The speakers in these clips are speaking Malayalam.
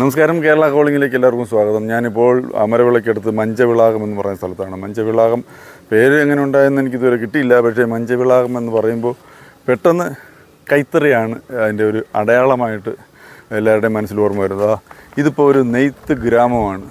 നമസ്കാരം. കേരള കോളിങ്ങിലേക്ക് എല്ലാവർക്കും സ്വാഗതം. ഞാനിപ്പോൾ അമരവിളക്കടുത്ത് മഞ്ചവിളാകം എന്ന് പറയുന്ന സ്ഥലത്താണ്. മഞ്ചവിളാകം പേര് എങ്ങനെ ഉണ്ടായെന്ന് എനിക്കിതുവരെ കിട്ടിയില്ല. പക്ഷേ മഞ്ചവിളാകം എന്ന് പറയുമ്പോൾ പെട്ടെന്ന് കൈത്തറിയാണ് അതിന്റെ ഒരു അടയാളമായിട്ട് എല്ലാവരുടെയും മനസ്സിൽ ഓർമ്മ വരുന്നത്. ഇതിപ്പോൾ ഒരു നെയ്ത്ത് ഗ്രാമമാണ്.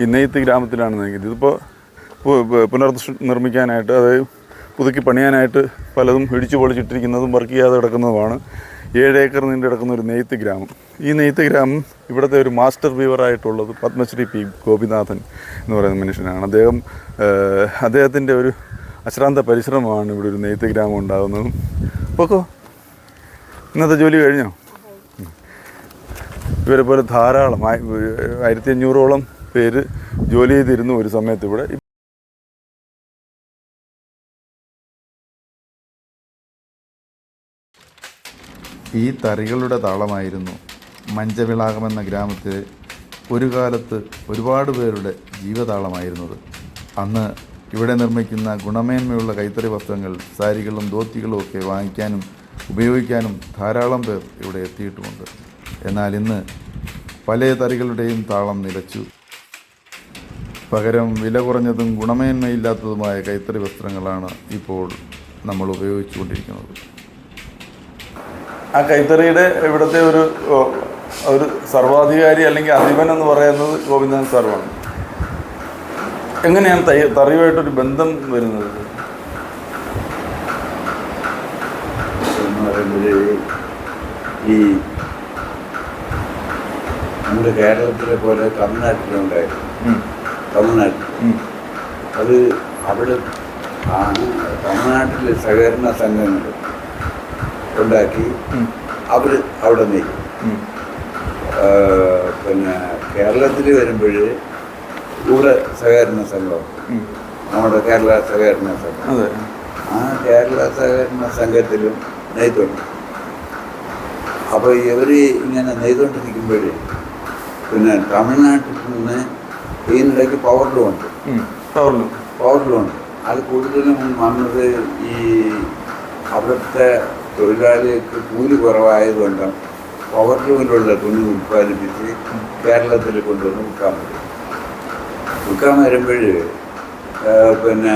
ഈ നെയ്ത്ത് ഗ്രാമത്തിലാണ് നിൽക്കുന്നത്. ഇതിപ്പോൾ പു- പു- പുനർനിർമ്മിക്കാനായിട്ട് നിർമ്മിക്കാനായിട്ട് അതായത് പുതുക്കി പണിയാനായിട്ട് പലതും ഇടിച്ചു പൊളിച്ചിട്ടിരിക്കുന്നതും വർക്ക് ചെയ്യാതെ കിടക്കുന്നതുമാണ്. ഏഴ് ഏക്കർ നീണ്ടു കിടക്കുന്ന ഒരു നെയ്ത്ത് ഗ്രാമം. ഈ നെയ്ത്ത് ഗ്രാമം ഇവിടുത്തെ ഒരു മാസ്റ്റർ വീവറായിട്ടുള്ളത് പത്മശ്രീ പി ഗോപിനാഥൻ എന്ന് പറയുന്ന മനുഷ്യനാണ്. അദ്ദേഹം അദ്ദേഹത്തിന്റെ ഒരു അശ്രാന്ത പരിശ്രമമാണ് ഇവിടെ ഒരു നെയ്ത്ത് ഗ്രാമം ഉണ്ടാകുന്നതും. പോക്കോ? ഇന്നത്തെ ജോലി കഴിഞ്ഞോ? ഇവരെ പോലെ ധാരാളം ആയി- ആയിരത്തി അഞ്ഞൂറോളം പേര് ജോലി ചെയ്തിരുന്നു ഒരു സമയത്ത് ഇവിടെ ഈ തറികളുടെ താളമായിരുന്നു മഞ്ചവിളാകമെന്ന ഗ്രാമത്തിലെ ഒരു കാലത്ത് ഒരുപാട് പേരുടെ ജീവതാളമായിരുന്നത്. അന്ന് ഇവിടെ നിർമ്മിക്കുന്ന ഗുണമേന്മയുള്ള കൈത്തറി വസ്ത്രങ്ങൾ സാരികളും ധോത്തികളും ഒക്കെ വാങ്ങിക്കാനും ഉപയോഗിക്കാനും ധാരാളം പേർ ഇവിടെ എത്തിയിട്ടുമുണ്ട്. എന്നാൽ ഇന്ന് പല തറികളുടെയും താളം നിലച്ചു. പകരം വില കുറഞ്ഞതും ഗുണമേന്മയില്ലാത്തതുമായ കൈത്തറി വസ്ത്രങ്ങളാണ് ഇപ്പോൾ നമ്മൾ ഉപയോഗിച്ചുകൊണ്ടിരിക്കുന്നത്. ആ കൈത്തറിയുടെ ഇവിടുത്തെ ഒരു ഒരു സർവാധികാരി അല്ലെങ്കിൽ അധിപൻ എന്ന് പറയുന്നത് ഗോവിന്ദൻ സാറുമാണ്. എങ്ങനെയാണ് തൈ തറിയുമായിട്ടൊരു ബന്ധം വരുന്നത്? ഈ നമ്മുടെ കേരളത്തിലെ പോലെ തമിഴ്നാട്ടിലുണ്ടായിരുന്നു. തമിഴ്നാട്ടിൽ. അത് അവിടെ ആണ് തമിഴ്നാട്ടിലെ സഹകരണ സംഘങ്ങൾ. ഉണ്ടാക്കി. അവർ അവിടെ നീക്കും പിന്നെ കേരളത്തിൽ വരുമ്പോൾ ഇവിടെ സഹകരണ സംഘം നമ്മുടെ കേരള സഹകരണ സംഘം. ആ കേരള സഹകരണ സംഘത്തിലും നെയ്ത്തുണ്ട് അപ്പോൾ ഇവർ ഇങ്ങനെ നെയ്തുകൊണ്ടിരിക്കുമ്പോൾ പിന്നെ തമിഴ്നാട്ടിൽ നിന്ന് ഇതിനിടയ്ക്ക് പവർ ലോ ഉണ്ട്. പവർ ലോ ഉണ്ട്. അത് കൂടുതലും വന്നത് ഈ അവിടുത്തെ തൊഴിലാളികൾക്ക് കൂലി കുറവായതുകൊണ്ട് പവർ ലൂമിലുള്ള തുണി ഉൽപ്പാദിപ്പിച്ച് കേരളത്തിൽ കൊണ്ടുവന്ന് വിൽക്കാൻ പറ്റും. വിൽക്കാൻ വരുമ്പോൾ പിന്നെ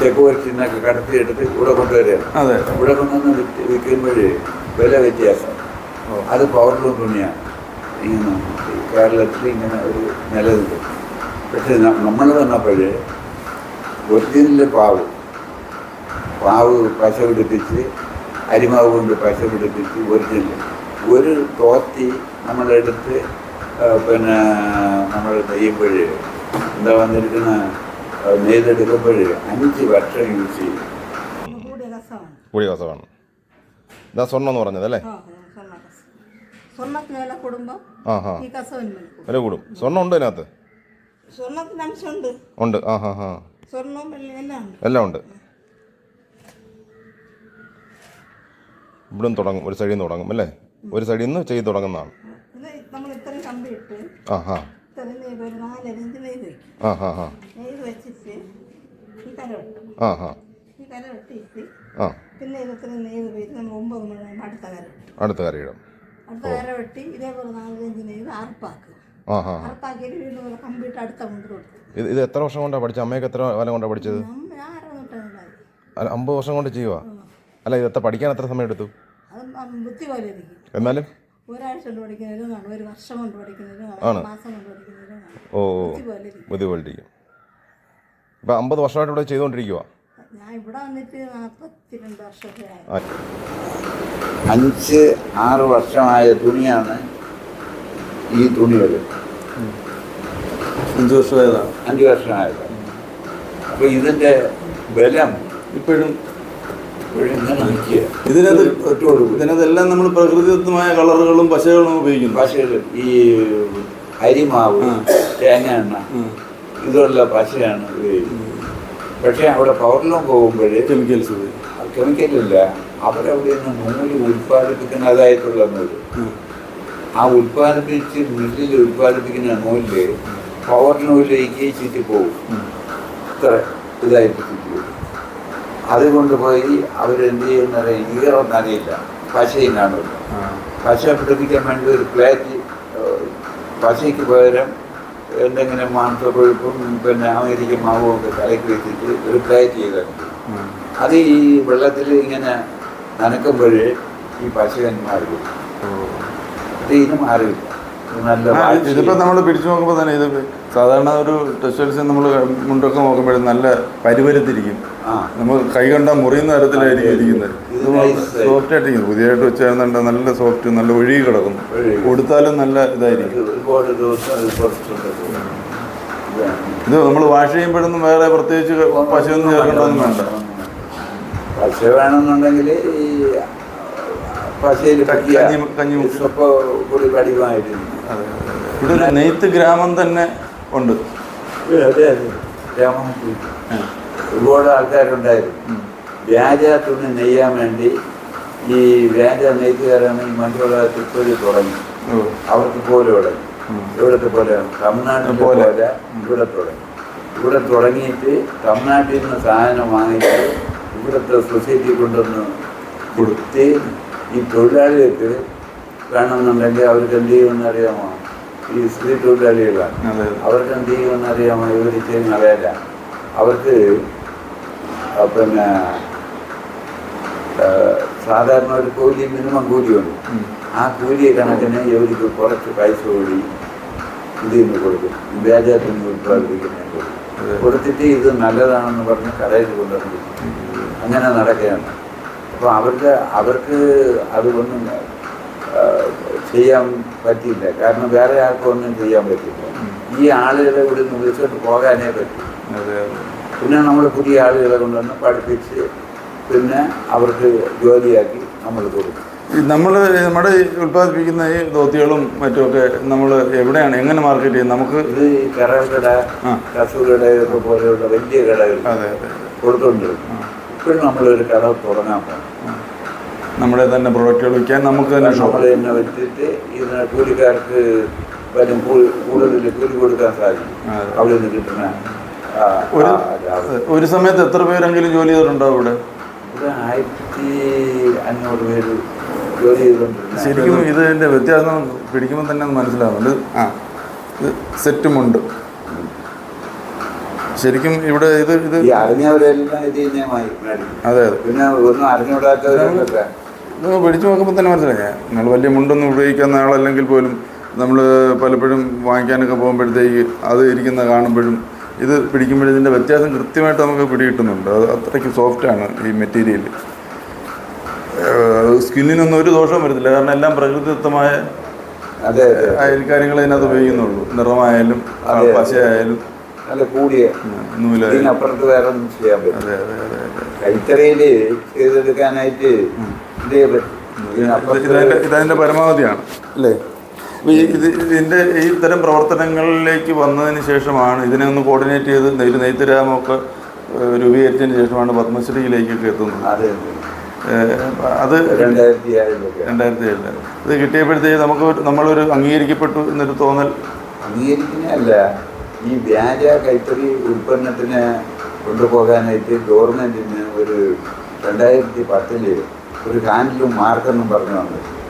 തെക്ക് വച്ചിന്നൊക്കെ കടത്തിയെടുത്ത് ഇവിടെ കൊണ്ടുവരികയാണ് അതെ. ഇവിടെ കൊണ്ടുവന്ന് വിറ്റ് വിൽക്കുമ്പോൾ വില വ്യത്യാസം. അത് പവർ ലൂം തുണിയാണ്. ഇങ്ങനെ കേരളത്തിൽ ഇങ്ങനെ ഒരു നിലനിൽക്കും. പക്ഷെ നമ്മൾ വന്നപ്പോൾ ഒറിജിനൽ പാവ് പാവ് പശ പിടിപ്പിച്ച് അരിമാവ് കൊണ്ട് പശ പിടിപ്പിച്ച് ഒറിജിനൽ ഒരു തോത്തി നമ്മളെടുത്ത് പിന്നെ നമ്മൾ നെയ്യുമ്പോൾ എന്താ വന്നിരിക്കുന്ന? നെയ്തെടുക്കുമ്പോൾ അഞ്ച് വർഷം യൂസ് ചെയ്യും. കസവാണ് ഇതാ സ്വർണം എന്ന് പറഞ്ഞതല്ലേ സ്വർണത്തിന് വില കൂടുമ്പോൾ ആ ഹാ കൂടും. വില കൂടും. സ്വർണം ഉണ്ട് അതിനകത്ത് സ്വർണത്തിന് അംശമുണ്ട് ഉണ്ട്. ആ ഹാ ഹാ സ്വർണവും എല്ലാം ഉണ്ട്. എല്ലാം നിന്ന് തുടങ്ങും ഒരു സൈഡിൽ നിന്ന് തുടങ്ങും അല്ലേ? ഒരു സൈഡിൽ നിന്ന് ചെയ്ത് തുടങ്ങുന്നതാണ്. ആ ഹാ. ആ ഹാ ഹാ. ആ ഹാ. ആ. പിന്നെ ഇത് ഇത്രയും നെയ്ത് പോയിട്ട് നമ്മൾ ഒമ്പത് മണി ആകുമ്പോൾ അടുത്ത കര അടുത്ത കറിയിടാം അടുത്ത കര വെട്ടി ഇതേപോലെ നാലഞ്ച് നെയ്ത് അറുപ്പാക്കും. ആ ഹാ ഹാ. അറുപ്പാക്കിയിട്ട് വീണ്ടും പോലെ കമ്പി ഇട്ട് അടുത്ത കൊണ്ട് കൊടുക്കും. ഇത് ഇത് എത്ര വർഷം കൊണ്ടാണ് പഠിച്ചത്? അമ്മയൊക്കെ എത്ര കാലം കൊണ്ടാണ് പഠിച്ചത്? അമ്പത് വർഷം കൊണ്ട് ചെയ്യുക അല്ല ഇത് എത്ര പഠിക്കാൻ എത്ര സമയം എടുത്തു ബുദ്ധി പോലെ ഇരിക്കും. എന്നാലും? ഒരാഴ്ച കൊണ്ട് പഠിക്കുന്നവരും കാണും ഒരു വർഷം കൊണ്ട് പഠിക്കുന്നവരും. കാണും മാസം കൊണ്ട് പഠിക്കുന്നവരും കാണും. ഓ ഓ ബുദ്ധി പോലെ ഇരിക്കും. ഇപ്പം അമ്പത് വർഷമായിട്ട് ഇവിടെ ചെയ്തുകൊണ്ടിരിക്കുക ഞാൻ ഇവിടെ വന്നിട്ട് അഞ്ച് ആറ് വർഷമായ തുണിയാണ് ഈ തുണി വരെ. അഞ്ച് വർഷമായതാണ് അഞ്ച് വർഷമായത്. അപ്പോൾ ഇതിന്റെ ബലം ഇപ്പോഴും ഇതിനകത്ത് ഇതിനകത്തെല്ലാം നമ്മൾ പ്രകൃതിദത്തമായ കളറുകളും പശകളും ഉപയോഗിക്കുന്നു. പശകൾ ഈ അരിമാവ്. തേങ്ങ എണ്ണ ഇതുമെല്ലാം ഇതുള്ള പശയാണ് ഉപയോഗിക്കുന്നത്. പക്ഷേ അവിടെ പവർലൂം പോകുമ്പോൾ കെമിക്കൽസ് കെമിക്കലില്ല അവരവിടെ നിന്ന് നൂൽ ഉൽപ്പാദിപ്പിക്കുന്നതായിട്ടുള്ള നൂൽ. ഉം. ആ ഉൽപ്പാദിപ്പിച്ച് മില്ലിൽ ഉൽപ്പാദിപ്പിക്കുന്ന നൂൽ പവർ നൂലിലേക്ക് ചുറ്റി പോകും ഉം. ഇത്ര ഇതായിട്ട് ചുറ്റി പോകും അത് കൊണ്ടുപോയി അവരെന്ത് ചെയ്യുന്നത് ഈറൊന്നറിയില്ല. പശയും കാണില്ല പശ പിടിപ്പിക്കാൻ വേണ്ടി ഒരു പ്ലേറ്റ് പശയ്ക്ക് പകരം എന്തെങ്കിലും മാംസക്കൊഴുപ്പും പിന്നെ അമേരിക്കൻ മാവും ഒക്കെ കലക്കി വെച്ചിട്ട് ഒരു പ്ലേറ്റ് ചെയ്തിട്ടുണ്ട് അത് ഈ വെള്ളത്തിൽ ഇങ്ങനെ നനക്കുമ്പോഴേ ഈ പശുവൻ മാറി വരും. ഇത് ഇത് മാറില്ല ഇതിപ്പോ നമ്മൾ പിടിച്ചു നോക്കുമ്പോൾ തന്നെ ഇത് സാധാരണ ഒരു ടെക്സ്റ്റൈൽസ് നമ്മൾ മുണ്ടൊക്കെ നോക്കുമ്പോഴും നല്ല പരിവരുത്തിരിക്കും നമ്മൾ കൈ കണ്ടാൽ മുറിയുന്ന തരത്തിലായിരിക്കും ഇരിക്കുന്നത്. ഇത് സോഫ്റ്റ് ആയിട്ടിരിക്കുന്നു പുതിയതായിട്ട് വെച്ചാൽ നല്ല സോഫ്റ്റ് നല്ല ഒഴുകി കിടക്കുന്നു. കൊടുത്താലും നല്ല ഇതായിരിക്കും. ഇത് നമ്മൾ വാഷ് ചെയ്യുമ്പോഴൊന്നും വേറെ പ്രത്യേകിച്ച് പശുവൊന്നും ചേർക്കേണ്ടതൊന്നും വേണ്ട. പശു വേണമെന്നുണ്ടെങ്കിൽ ഈ പശയിൽ കഞ്ഞി-. സ്വപ്പ് കൂടി. ഇവിടെ നെയ്ത്ത് ഗ്രാമം തന്നെ ഉണ്ട്. ഗ്രാമം ഒരുപാട് ആൾക്കാരുണ്ടായിരുന്നു. വ്യാജ തുണി നെയ്യാൻ വേണ്ടി ഈ വ്യാജ നെയ്ത്തുകാരാണ് മറ്റുള്ള തൃപ്പൂരി തുടങ്ങി. അവർക്ക് പോലെ തുടങ്ങി. ഇവിടുത്തെ പോലെ തമിഴ്നാട്ടിൽ പോലെ. ഇവിടെ തുടങ്ങി. ഇവിടെ തുടങ്ങിയിട്ട് തമിഴ്നാട്ടിൽ നിന്ന് സാധനം വാങ്ങിച്ച് ഇവിടുത്തെ സൊസൈറ്റി കൊണ്ടുവന്ന് കൊടുത്ത് ഈ തൊഴിലാളികൾക്ക് വേണമെന്നുണ്ടെങ്കിൽ അവർക്ക് എന്ത് ചെയ്യുമെന്ന് അറിയാമോ? ഈ സ്ത്രീ തൊഴിലാളികളാണ്. അവർക്ക് എന്ത് ചെയ്യുമെന്ന് അറിയാമോ? ഇവർ ചെയ്യുന്ന വേല അവർക്ക് പിന്നെ സാധാരണ ഒരു കൂലി മിനിമം കൂലിയുണ്ട് ആ കൂലി കണക്കിന് ജോലിക്ക് കുറച്ച് പൈസ കൂടി ഇതിൽ നിന്ന് കൊടുക്കും വ്യാജത്തിന് ഉത്പാദിപ്പിക്കുന്നതിന് കൊടുക്കും. കൊടുത്തിട്ട് ഇത് നല്ലതാണെന്ന് പറഞ്ഞ് കടയിൽ കൊണ്ടുവന്നു. അങ്ങനെ നടക്കുകയാണ്. അപ്പോൾ അവർക്ക് അവർക്ക് അതുകൊണ്ടും ചെയ്യാൻ പറ്റിയില്ല. കാരണം വേറെ ആർക്കും ഒന്നും ചെയ്യാൻ പറ്റില്ല ഈ ആളുകളെ ഇവിടെ നിന്ന് വിളിച്ചോട്ട് പോകാനേ പറ്റും. പിന്നെ നമ്മൾ പുതിയ ആളുകളെ കൊണ്ടുവന്ന് പഠിപ്പിച്ച് പിന്നെ അവർക്ക് ജോലിയാക്കി നമ്മൾ കൊടുക്കും. നമ്മൾ നമ്മുടെ ഉൽപ്പാദിപ്പിക്കുന്ന ഈ ധോത്തികളും മറ്റുമൊക്കെ നമ്മൾ എവിടെയാണ് എങ്ങനെ മാർക്കറ്റ് ചെയ്യും നമുക്ക് ഇത് ഈ കസൂരട ഇതൊക്കെ പോലെയുള്ള വലിയ കടകൾ. കൊടുത്തോണ്ടിരുന്നു ഇപ്പോഴും നമ്മളൊരു കട തുടങ്ങാൻ പോകും നമ്മുടെ തന്നെ പ്രൊഡക്റ്റുകൾ വിൽക്കാൻ നമുക്ക് തന്നെ നമ്മൾ തന്നെ വെച്ചിട്ട് ഇതിന് കൂലിക്കാർക്ക് വരും കൂടുതൽ കൂലി കൊടുക്കാൻ സാധിക്കും. അവിടെ നിന്ന് കിട്ടുന്ന ഒരു ഒരു സമയത്ത് എത്ര പേരെങ്കിലും ജോലി ചെയ്തിട്ടുണ്ടോ ഇവിടെ ആയിരത്തി അഞ്ഞൂറ് പേര് ജോലി ചെയ്തിട്ടുണ്ട്. ശരിക്കും ഇതിന്റെ വ്യത്യാസം പിടിക്കുമ്പോൾ തന്നെ മനസ്സിലാവുന്നത് മനസ്സിലാവുന്നുണ്ട് ആ. ഇത് സെറ്റുമുണ്ട് ശരിക്കും ഇവിടെ ഇത് ഇത് അറിഞ്ഞവരെല്ലാം ഇത് അതെ അതെ. പിന്നെ ഒന്നും അറിഞ്ഞുകൂടാത്തവരൊക്കെ പിടിച്ചു നോക്കുമ്പോൾ തന്നെ മനസ്സിലായി. നിങ്ങൾ വലിയ മുണ്ടൊന്നും ഉപയോഗിക്കുന്ന ആളല്ലെങ്കിൽ പോലും നമ്മൾ പലപ്പോഴും വാങ്ങിക്കാനൊക്കെ പോകുമ്പോഴത്തേക്ക് അത് ഇരിക്കുന്ന കാണുമ്പോഴും ഇത് പിടിക്കുമ്പോൾ ഇതിന്റെ വ്യത്യാസം കൃത്യമായിട്ട് നമുക്ക് പിടികിട്ടുന്നുണ്ട്. അത് അത്രയ്ക്ക് സോഫ്റ്റാണ് ഈ മെറ്റീരിയൽ സ്കിന്നിനൊന്നും ഒരു ദോഷവും വരത്തില്ല. കാരണം എല്ലാം പ്രകൃതിദത്തമായ അതെ അതെ അയൽ കാര്യങ്ങൾ ഇതിനകത്ത് ഉപയോഗിക്കുന്നുള്ളൂ. നിറമായാലും. പശയായാലും. നല്ല കൂടിയ ഇതിനപ്പുറത്ത് വേറെ ഒന്നും ചെയ്യാൻ പറ്റും കൈത്തറയിൽ ചെയ്തെടുക്കാനായിട്ട് ഇതേ പറ്റും. ഇതതിന്റെ പരമാവധിയാണ്. അല്ലേ? ഇത് ഇതിന്റെ ഈ ഇത്തരം പ്രവർത്തനങ്ങളിലേക്ക് വന്നതിന് ശേഷമാണ് ഇതിനെ ഒന്ന് കോർഡിനേറ്റ് ചെയ്ത് നെയ്ത്ത് നെയ്ത്തുരാമൊക്കെ രൂപീകരിച്ചതിന് ശേഷമാണ് പത്മശ്രീയിലേക്കൊക്കെ എത്തുന്നത്. അതെ അത്. രണ്ടായിരത്തി ഏഴിൽ ഇത് കിട്ടിയപ്പോഴത്തേക്ക് നമുക്ക് ഒരു- നമ്മളൊരു അംഗീകരിക്കപ്പെട്ടു എന്നൊരു തോന്നൽ. അംഗീകരിക്കുന്നതല്ല. ഈ വ്യാജ കൈത്തറി ഉൽപ്പന്നത്തിന് കൊണ്ടുപോകാനായിട്ട് ഗവൺമെന്റിന് ഒരു രണ്ടായിരത്തി പത്തിൽ ഒരു ഹാൻഡിലും മാർക്കെന്നും പറഞ്ഞു വന്നു.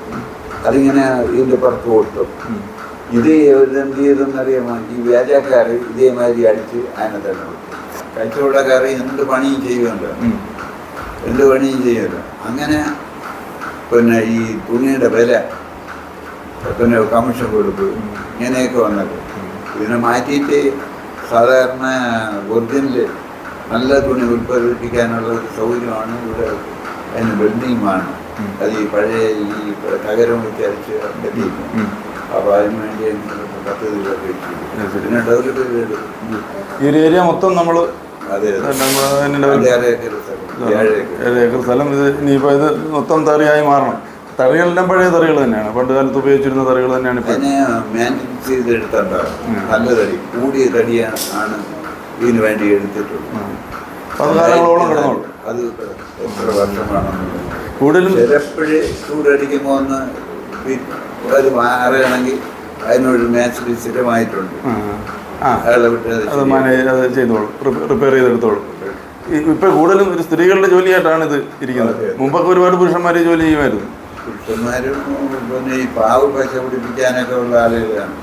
അതിങ്ങനെ ഇതിന്റെ പുറത്ത് കൊടുത്തു ഇത് എന്ത് ചെയ്തെന്നറിയാമോ ഈ വ്യാജക്കാർ ഇതേമാതിരി അടിച്ച് അതിനെ തന്നെ വിട്ടു. കച്ചവടക്കാർ എന്ത് പണിയും ചെയ്യുമല്ലോ. എന്ത് പണിയും ചെയ്യുമല്ലോ. അങ്ങനെ പിന്നെ ഈ തുണിയുടെ വില പിന്നെ കമ്മീഷൻ കൊടുത്തു ഇങ്ങനെയൊക്കെ വന്നത്. ഇതിനെ മാറ്റിയിട്ട് സാധാരണ ഒറിജിനൽ നല്ല തുണി ഉൽപ്പാദിപ്പിക്കാനുള്ള സൗകര്യമാണ് ഇവിടെ അതിന് ബിൽഡിങ്ങുമാണ് അത് ഈ പഴയ ഈ തകരം വിചാരിച്ച് എത്തിയിരിക്കും ഉം. അപ്പോൾ അതിന് വേണ്ടി പദ്ധതികളൊക്കെ അത് വെച്ചു പിന്നെ ഡെവലപ്പ് ചെയ്തെടുത്തു ഈ ഒരു ഏരിയ മൊത്തം നമ്മൾ ഏഴ് ഏക്കർ. സ്ഥലം. ഇത് ഇനിയിപ്പോൾ ഇത് മൊത്തം തറിയായി മാറണം. തറികളെല്ലാം പഴയ തറികൾ തന്നെയാണ്. പണ്ട് കാലത്ത് ഉപയോഗിച്ചിരുന്ന തറികൾ തന്നെയാണ്. നല്ല തടി. കൂടിയ തടിയാണ് ഇതിന് വേണ്ടി എടുത്തിട്ടുള്ളത്. അത് കാലങ്ങളോളം കിടന്നോളൂ. അത് എത്ര വർഷമാണെന്നുള്ളത് കൂടുതലും ചിലപ്പോഴേ ചൂടടിക്കുമ്പോൾ ഒന്ന് വി- അത് മാറുകയാണെങ്കിൽ അതിനൊരു മാച്ച് സ്ഥിരമായിട്ടുണ്ട്. അത്. മാനേജ് ചെയ്തോളൂ. റിപ്പയർ ചെയ്തെടുത്തോളൂ. ഇപ്പൊ കൂടുതലും ഒരു സ്ത്രീകളുടെ ജോലിയായിട്ടാണ് ഇത് ഇരിക്കുന്നത്. മുമ്പൊക്കെ ഒരുപാട് പുരുഷന്മാർ ജോലി ചെയ്യുമായിരുന്നു. പുരുഷന്മാരും പിന്നെ ഈ പാവ് പശ പിടിപ്പിക്കാനൊക്കെ ഉള്ള ആളുകളാണ്.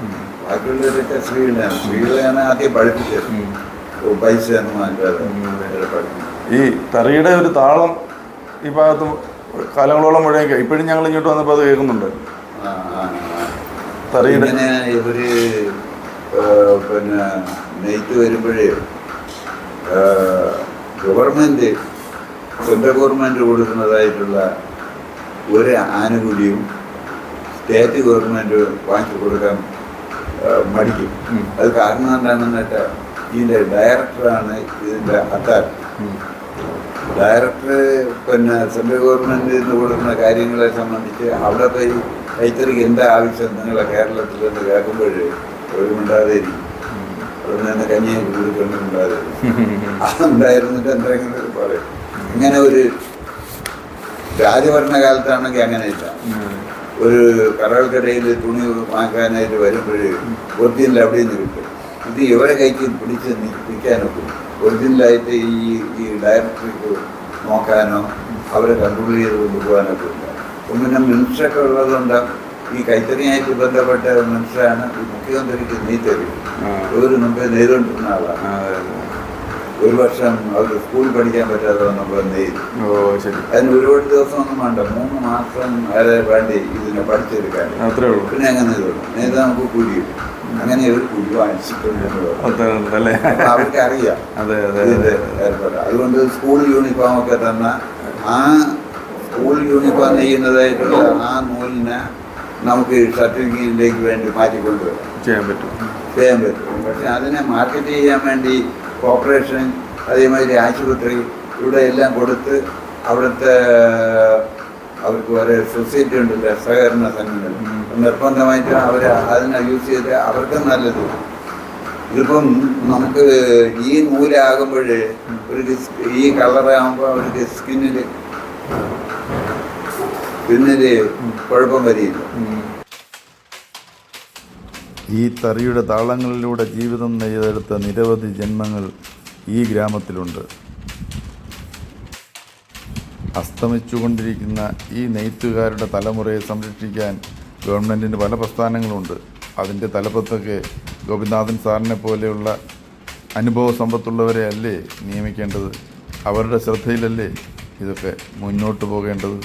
ബാക്കിയുള്ളവരൊക്കെ സ്ത്രീകളാണ്. സ്ത്രീകളെയാണ് ആദ്യം പഠിപ്പിച്ചത്. പൈസ ഒന്നും മാറ്റാതെ അവരെ ഈ തറിയുടെ ഒരു താളം ഈ ഭാഗത്ത് കാലങ്ങളോളം മുഴുവൻ ഇപ്പോഴും ഞങ്ങൾ ഇങ്ങോട്ട് വന്നപ്പോൾ അത് കേൾക്കുന്നുണ്ട്. തറിയുടെ ഇവർ പിന്നെ നെയ്ത്ത് വരുമ്പോഴേ ഗവൺമെന്റ് സെൻട്രൽ ഗവൺമെന്റ് കൊടുക്കുന്നതായിട്ടുള്ള ഒരു ആനുകൂല്യവും സ്റ്റേറ്റ് ഗവൺമെന്റ് വാങ്ങിച്ചു കൊടുക്കാൻ മടിക്കും. അത് കാരണം എന്താണെന്ന് വെച്ചാൽ ഇതിന്റെ ഡയറക്ടറാണ് ഇതിന്റെ അത്താരം ഉം. ഡയറക്ടർ പിന്നെ സെൻട്രൽ ഗവൺമെന്റ് നിന്ന് കൊടുക്കുന്ന കാര്യങ്ങളെ സംബന്ധിച്ച് അവിടെ പോയി കൈത്തറിക്ക് എന്താ ആവശ്യം നിങ്ങളെ കേരളത്തിൽ നിന്ന് കേൾക്കുമ്പോൾ ഒരു മിണ്ടാതെ ഇരിക്കും അവിടെ നിന്ന് കഞ്ഞി കൊടുക്കൊണ്ട് മിണ്ടാതെ ഇരിക്കും. അതുണ്ടായിരുന്നിട്ട് എന്തെങ്കിലും പറയും ഇങ്ങനെ ഒരു രാജഭരണകാലത്താണെങ്കിൽ അങ്ങനെയില്ല. ഒരു കടകൾക്കിടയിൽ തുണി വാങ്ങാനായിട്ട് വരുമ്പോഴേ ഒറിജിനൽ അവിടെ നിന്ന് കിട്ടും ഇത് ഇവരെ കൈക്ക് പിടിച്ച് നിൽക്കാനൊക്കെ ഒറിജിനലായിട്ട് ഈ ഈ ഡയറക്ടർക്ക് നോക്കാനോ അവരെ കൺട്രോൾ ചെയ്ത് കൊണ്ടുപോകാനൊക്കെ ഉണ്ട് അപ്പം പിന്നെ മിനിസ്റ്ററൊക്കെ ഉള്ളതുകൊണ്ട് ഈ കൈത്തറിയായിട്ട് ബന്ധപ്പെട്ട മിനിസ്റ്ററാണ് ഈ മുഖ്യമന്ത്രിക്ക് നീ തരും ഒരു മുമ്പേ നേരിടുന്ന ആളാണ്. ഒരു വർഷം അവർ സ്കൂളിൽ പഠിക്കാൻ പറ്റാതെ വന്നപ്പോൾ എന്ത് ശരി. അതിന് ഒരുപാട് ദിവസമൊന്നും വേണ്ട. മൂന്ന് മാസം വരെ വേണ്ടി ഇതിനെ പഠിച്ചെടുക്കാൻ പിന്നെ അങ്ങനെ നേരത്തെ നേരെ നമുക്ക് കുഴിയും അങ്ങനെ ഒരു കുഴി വാങ്ങിച്ചിട്ടുണ്ട്. അവർക്ക് അറിയാം ഇതിന്റെ ഏർപ്പാട് അതുകൊണ്ട് സ്കൂൾ യൂണിഫോം ഒക്കെ തന്ന ആ സ്കൂൾ യൂണിഫോം നെയ്യുന്നതായിട്ടുള്ള ആ നൂലിനെ നമുക്ക് സർട്ടിഫിക്കറ്റിലേക്ക് വേണ്ടി മാറ്റിക്കൊണ്ടുവരാം ചെയ്യാൻ പറ്റും. ചെയ്യാൻ പറ്റും. പക്ഷെ അതിനെ മാർക്കറ്റ് ചെയ്യാൻ വേണ്ടി കോർപ്പറേഷൻ അതേമാതിരി ആശുപത്രി ഇവിടെ എല്ലാം കൊടുത്ത് അവിടുത്തെ അവർക്ക് വേറെ സൊസൈറ്റി ഉണ്ടല്ലോ സഹകരണ സംഘങ്ങൾ. നിർബന്ധമായിട്ട് അവർ അതിനെ യൂസ് ചെയ്ത് അവർക്കും നല്ലത്. ഇതിപ്പം നമുക്ക് ഈ നൂലാകുമ്പോൾ ഒരു ഈ കളറാകുമ്പോൾ അവർക്ക് സ്കിന്നിൽ സ്കിന്നിൽ കുഴപ്പം വരില്ല. ഈ തറിയുടെ താളങ്ങളിലൂടെ ജീവിതം നെയ്തെടുത്ത നിരവധി ജന്മങ്ങൾ ഈ ഗ്രാമത്തിലുണ്ട്. അസ്തമിച്ചുകൊണ്ടിരിക്കുന്ന ഈ നെയ്ത്തുകാരുടെ തലമുറയെ സംരക്ഷിക്കാൻ ഗവൺമെന്റിന് പല പ്രസ്ഥാനങ്ങളുണ്ട്. അതിന്റെ തലപ്പത്തൊക്കെ ഗോപിനാഥൻ സാറിനെ പോലെയുള്ള അനുഭവ സമ്പത്തുള്ളവരെ അല്ലേ നിയമിക്കേണ്ടത്? അവരുടെ ശ്രദ്ധയിലല്ലേ ഇതൊക്കെ മുന്നോട്ട് പോകേണ്ടത്?